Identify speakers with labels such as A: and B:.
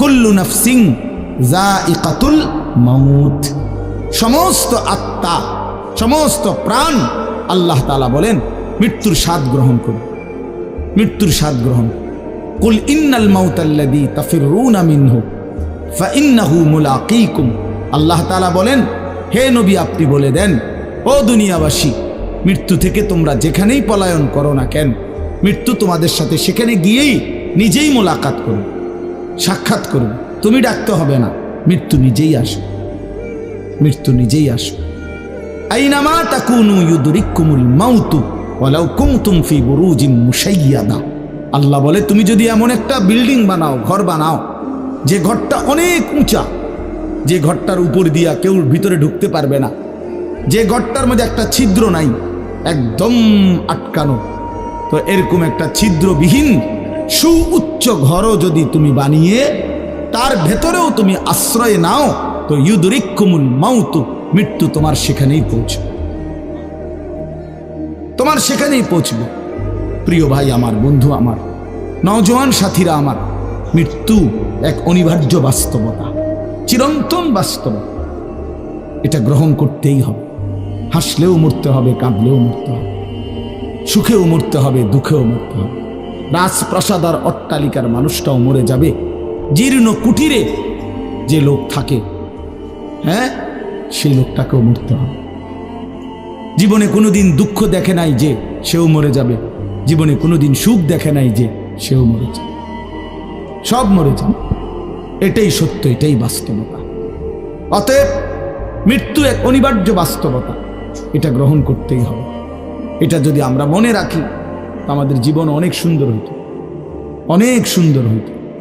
A: কুল্লু নফসিং ইকাতুল মাউত। সমস্ত আত্মা, সমস্ত প্রাণ আল্লাহ তালা বলেন, মৃত্যুর স্বাদ গ্রহণ করুন। মৃত্যুর স্বাদ গ্রহণ কুল ইন্নাল মাউতাল্লাদি তাফিরুনা মিনহু ফাইন্নাহু মুলাকিকুম। আল্লাহ তাআলা বলেন, হে নবী আপনি বলে দেন, ও দুনিয়াবাসী, মৃত্যু থেকে তোমরা যেখানেই পলায়ন করো না কেন, মৃত্যু তোমাদের সাথে সেখানে গিয়েই নিজেই মোলাকাত করবে সাক্ষাৎ করবে তুমি ডাকতে হবে না। মৃত্যু নিজেই আসবে। মৃত্যু নিজেই আসবে। আইনামা তাকুনু ইউদরিকুমুল মাউতু ওয়ালাউ কুনতুম ফি বুরুজিন মুশাইয়াদা। আল্লাহ বলে, তুমি যদি এমন একটা বিল্ডিং বানাও, ঘর বানাও, যে ঘরটা অনেক উঁচা, যে ঘরটার উপর দিয়া কেউ ভিতরে ঢুকতে পারবে না, যে ঘরটার মধ্যে একটা ছিদ্র নাই, একদম আটকানো, তো এরকম একটা ছিদ্রবিহীন সুউচ্চ ঘরও যদি তুমি বানিয়ে, তার ভেতরেও তুমি আশ্রয় নাও, তো ইউদরিকুমুল মাউতু, মৃত্যু তোমার সেখানেই পৌঁছবে। তোমার সেখানেই পৌঁছবে। প্রিয় ভাই আমার, বন্ধু আমার, নওজোয়ান সাথীরা আমার, মৃত্যু এক অনিবার্য বাস্তবতা, চিরন্তন বাস্তবতা। এটা গ্রহণ করতেই হবে। হাসলেও মরতে হবে, কাঁদলেও মরতে হবে। সুখেও মরতে হবে, দুঃখেও মরতে হবে। রাজপ্রাসাদ আর অট্টালিকার মানুষটাও মরে যাবে। জীর্ণ কুটিরে যে লোক থাকে হ্যাঁ সেই লোকটাকেও মরতে হবে। জীবনে কোনোদিন দুঃখ দেখে নাই যে সেও মরে যাবে। জীবনে কোনোদিন সুখ দেখে নাই যে সেও মরে যাবে। সব মরে যাবে। এটাই সত্য, এটাই বাস্তবতা। অতএব মৃত্যু এক অনিবার্য বাস্তবতা। এটা গ্রহণ করতেই হবে। এটা যদি আমরা মনে রাখি আমাদের জীবন অনেক সুন্দর হতো। অনেক সুন্দর হইত